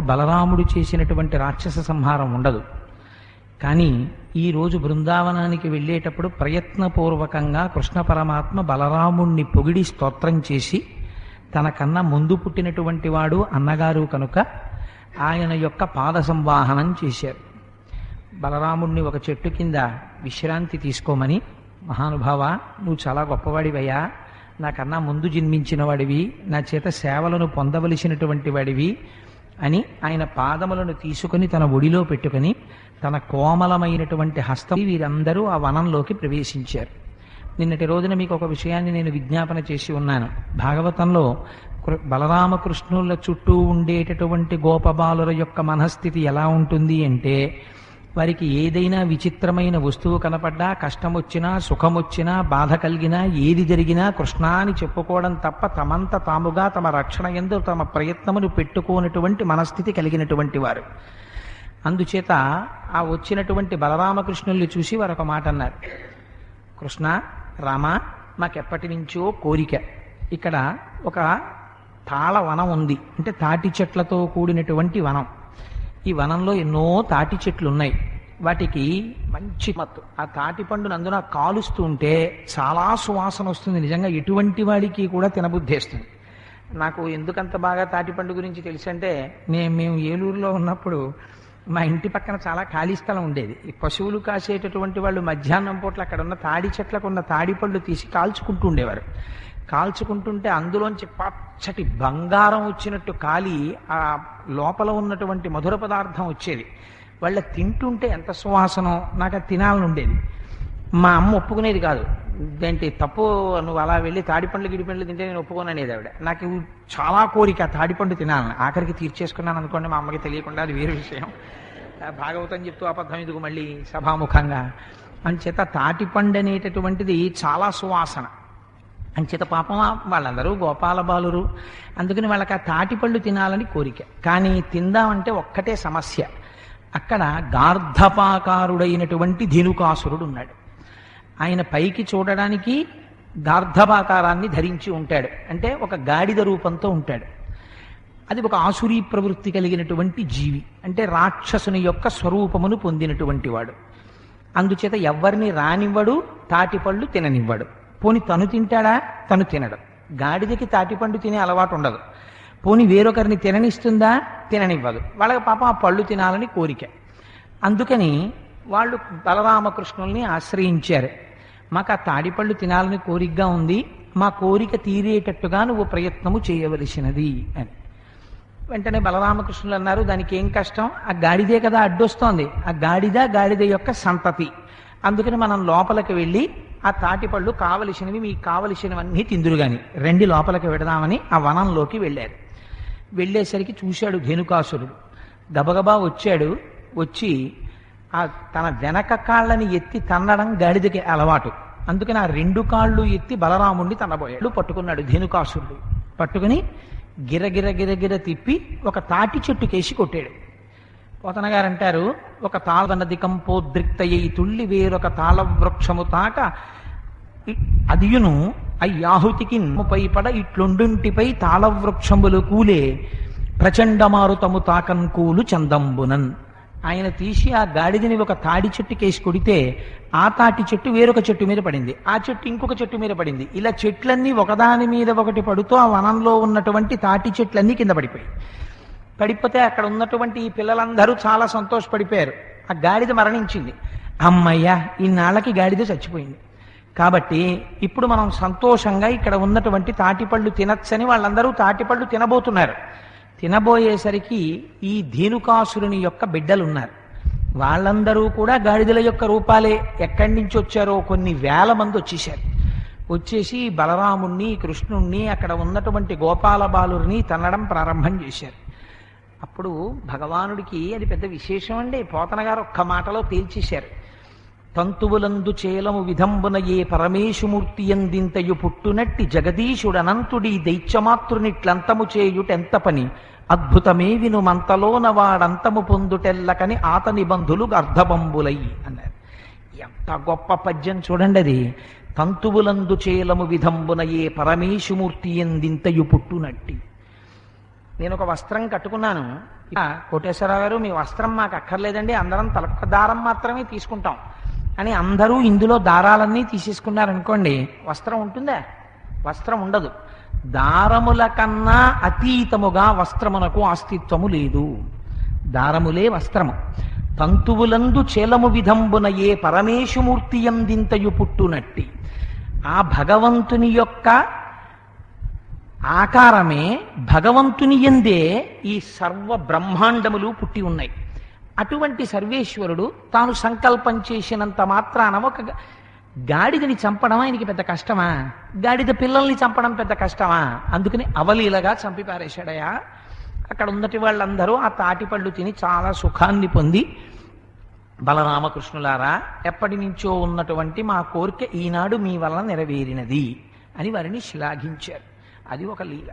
బలరాముడు చేసినటువంటి రాక్షస సంహారం ఉండదు. కానీ ఈరోజు బృందావనానికి వెళ్ళేటప్పుడు ప్రయత్నపూర్వకంగా కృష్ణ పరమాత్మ బలరాముణ్ణి పొగిడి స్తోత్రం చేసి తనకన్నా ముందు పుట్టినటువంటి వాడు అన్నగారు కనుక ఆయన యొక్క పాద సంవాహనం చేశారు. బలరాముణ్ణి ఒక చెట్టు కింద విశ్రాంతి తీసుకోమని మహానుభావ నువ్వు చాలా గొప్పవాడివయ్యా. నాకన్నా ముందు జన్మించిన వాడివి. నా చేత సేవలను పొందవలసినటువంటి వాడివి. అని ఆయన పాదములను తీసుకుని తన ఒడిలో పెట్టుకుని తన కోమలమైనటువంటి హస్తం వీరందరూ ఆ వనంలోకి ప్రవేశించారు. నిన్నటి రోజున మీకు ఒక విషయాన్ని నేను విజ్ఞాపన చేసి ఉన్నాను. భాగవతంలో కృ- బలరామకృష్ణుల చుట్టూ ఉండేటటువంటి గోపబాలుల యొక్క మనస్థితి ఎలా ఉంటుంది అంటే వారికి ఏదైనా విచిత్రమైన వస్తువు కనపడ్డా కష్టమొచ్చినా సుఖమొచ్చినా బాధ కలిగినా ఏది జరిగినా కృష్ణ అని చెప్పుకోవడం తప్ప తమంత తాముగా తమ రక్షణ ఎందు తమ ప్రయత్నమును పెట్టుకోనటువంటి మనస్థితి కలిగినటువంటి వారు. అందుచేత ఆ వచ్చినటువంటి బలరామకృష్ణుల్ని చూసి వారు ఒక మాట అన్నారు కృష్ణ రామ మాకెప్పటి నుంచో కోరిక. ఇక్కడ ఒక తాళ వనం ఉంది. అంటే తాటి చెట్లతో కూడినటువంటి వనం. ఈ వనంలో ఎన్నో తాటి చెట్లు ఉన్నాయి. వాటికి మంచి మత్తు. ఆ తాటి పండును అందున కాలుస్తూ ఉంటే చాలా సువాసన వస్తుంది. నిజంగా ఎటువంటి వాడికి కూడా తినబుద్ధేస్తుంది నాకు ఎందుకంత బాగా తాటిపండు గురించి తెలుసంటే నేను మేము ఏలూరులో ఉన్నప్పుడు మా ఇంటి పక్కన చాలా ఖాళీ స్థలం ఉండేది. ఈ పశువులు కాసేటటువంటి వాళ్ళు మధ్యాహ్నం పూట్ల అక్కడ ఉన్న తాడి చెట్లకు ఉన్న తాడి పళ్ళు తీసి కాల్చుకుంటూ ఉండేవారు. కాల్చుకుంటుంటే అందులోంచి పచ్చటి బంగారం వచ్చినట్టు కాలి ఆ లోపల ఉన్నటువంటి మధుర పదార్థం వచ్చేది. వాళ్ళ తింటుంటే ఎంత సువాసనం నాకు అది తినాలని ఉండేది. మా అమ్మ ఒప్పుకునేది కాదు. ఏంటి తప్పు? నువ్వు అలా వెళ్ళి తాడిపండ్లు గిడిపండ్లు తింటే నేను ఒప్పుకోననేది ఆవిడ. నాకు చాలా కోరిక తాడిపండు తినాలని. ఆఖరికి తీర్చేసుకున్నాను అనుకోండి మా అమ్మకి తెలియకుండా అది వేరే విషయం. భాగవతం చెప్తూ అబద్ధం ఎందుకు మళ్ళీ సభాముఖంగా? అంచేత తాటిపండు అనేటటువంటిది చాలా సువాసన. అంచేత పాపం వాళ్ళందరూ గోపాల బాలురు. అందుకని వాళ్ళకి ఆ తాటిపళ్ళు తినాలని కోరిక. కానీ తిందామంటే ఒక్కటే సమస్య. అక్కడ గార్ధపాకారుడైనటువంటి ధేనుకాసురుడు ఉన్నాడు ఆయన పైకి చూడడానికి గార్ధపాకారాన్ని ధరించి ఉంటాడు. అంటే ఒక గాడిద రూపంతో ఉంటాడు. అది ఒక ఆసురీ ప్రవృత్తి కలిగినటువంటి జీవి. అంటే రాక్షసుని యొక్క స్వరూపమును పొందినటువంటి వాడు. అందుచేత ఎవరిని రానివ్వడు తాటిపళ్ళు తిననివ్వడు. పోని తను తింటాడా? తను తినడు. గాడిదకి తాటిపండు తినే అలవాటు ఉండదు. పోని వేరొకరిని తిననిస్తుందా? తిననివ్వదు. వాళ్ళకి పాపం ఆ పళ్ళు తినాలని కోరిక. అందుకని వాళ్ళు బలరామకృష్ణుల్ని ఆశ్రయించారు. మాకు ఆ తాడిపళ్ళు తినాలని కోరికగా ఉంది. మా కోరిక తీరేటట్టుగా నువ్వు ప్రయత్నము చేయవలసినది అని. వెంటనే బలరామకృష్ణులు అన్నారు దానికి ఏం కష్టం? ఆ గాడిదే కదా అడ్డొస్తోంది. ఆ గాడిద గాడిద యొక్క సంతతి. అందుకని మనం లోపలికి వెళ్ళి ఆ తాటిపళ్ళు కావలసినవి మీకు కావలసినవన్నీ తిందురు గాని రెండు లోపలికి వెడదామని ఆ వనంలోకి వెళ్ళారు. వెళ్ళేసరికి చూశాడు ధేనుకాసురుడు. గబగబా వచ్చాడు వచ్చి ఆ తన వెనక కాళ్ళని ఎత్తి తన్నడం గాడిదకి అలవాటు. అందుకని ఆ రెండు కాళ్ళు ఎత్తి బలరాముణ్ణి తన్నబోయాడు పట్టుకున్నాడు ధేనుకాసురుడు. పట్టుకుని గిరగిర గిరగిర తిప్పి ఒక తాటి చెట్టుకేసి కొట్టాడు. పోతన గారు అంటారు ఒక తాళనది కంపోద్రిక్తయ్యి తుళ్ళి వేరొక తాళ వృక్షము తాక అదియును అయ్యాహుతికి నమ్ముపై పడ ఇట్లొండుంటిపై తాళవృక్షములు కూలే ప్రచండమారుతము తాకం కూలు చందంబునన్. ఆయన తీసి ఆ గాడిదని ఒక తాడి చెట్టు కేసి కొడితే ఆ తాటి చెట్టు వేరొక చెట్టు మీద పడింది. ఆ చెట్టు ఇంకొక చెట్టు మీద పడింది. ఇలా చెట్లన్నీ ఒకదాని మీద ఒకటి పడుతూ ఆ వనంలో ఉన్నటువంటి తాటి చెట్లన్నీ కింద పడిపోయాయి. పడిపోతే అక్కడ ఉన్నటువంటి ఈ పిల్లలందరూ చాలా సంతోషపడిపోయారు. ఆ గాడిద మరణించింది. అమ్మయ్యా ఈనాళ్ళకి గాడిద చచ్చిపోయింది. కాబట్టి ఇప్పుడు మనం సంతోషంగా ఇక్కడ ఉన్నటువంటి తాటిపళ్ళు తినచ్చని వాళ్ళందరూ తాటిపళ్ళు తినబోతున్నారు. తినబోయేసరికి ఈ ధేనుకాసురుని యొక్క బిడ్డలు ఉన్నారు వాళ్ళందరూ కూడా గాడిదల యొక్క రూపాలే ఎక్కడి నుంచి వచ్చారో కొన్ని వేల మంది వచ్చేసారు వచ్చేసి బలరాముణ్ణి కృష్ణుణ్ణి అక్కడ ఉన్నటువంటి గోపాల బాలుని తన్నడం ప్రారంభం చేశారు. అప్పుడు భగవానుడికి అది పెద్ద విశేషం అండి. పోతన గారు ఒక్క మాటలో తేల్చేశారు. తంతువులందు చేలము విధంబున ఏ పరమేశుమూర్తి ఎందింతయు పుట్టునట్టి జగదీశుడనంతుడి దైత్యమాతృనిట్లంతము చేయుటెంత పని? అద్భుతమే విను మంతలోన వాడంతము పొందుటెల్లకని ఆతని బంధులు అర్ధబంబులై అన్నారు. ఎంత గొప్ప పద్యం చూడండి అది. తంతువులందు చేలము విధంబున ఏ పరమేశుమూర్తి ఎందింతయు పుట్టునట్టి. నేను ఒక వస్త్రం కట్టుకున్నాను. ఇలా కోటేశ్వరరావు గారు మీ వస్త్రం మాకు అక్కర్లేదండి అందరం తలక దారం మాత్రమే తీసుకుంటాం అని అందరూ ఇందులో దారాలన్నీ తీసేసుకున్నారనుకోండి వస్త్రం ఉంటుందా? వస్త్రం ఉండదు. దారముల కన్నా అతీతముగా వస్త్రమునకు అస్తిత్వము లేదు. దారములే వస్త్రము. తంతువులందు చేలము విధంబున ఏ పరమేశుమూర్తి ఎందింతయు పుట్టునట్టి. ఆ భగవంతుని యొక్క ఆకారమే భగవంతుని ఎందే ఈ సర్వ బ్రహ్మాండములు పుట్టి ఉన్నాయి. అటువంటి సర్వేశ్వరుడు తాను సంకల్పం చేసినంత మాత్రాన ఒక గాడిదని చంపడం ఆయనకి పెద్ద కష్టమా? గాడిద పిల్లల్ని చంపడం పెద్ద కష్టమా? అందుకని అవలీలగా చంపి పారేశాడయా. అక్కడ ఉన్నటి వాళ్ళందరూ ఆ తాటిపళ్ళు తిని చాలా సుఖాన్ని పొంది బలరామకృష్ణులారా ఎప్పటి నుంచో ఉన్నటువంటి మా కోరిక ఈనాడు మీ వల్ల నెరవేరినది అని వారిని శ్లాఘించారు. అది ఒక లీల.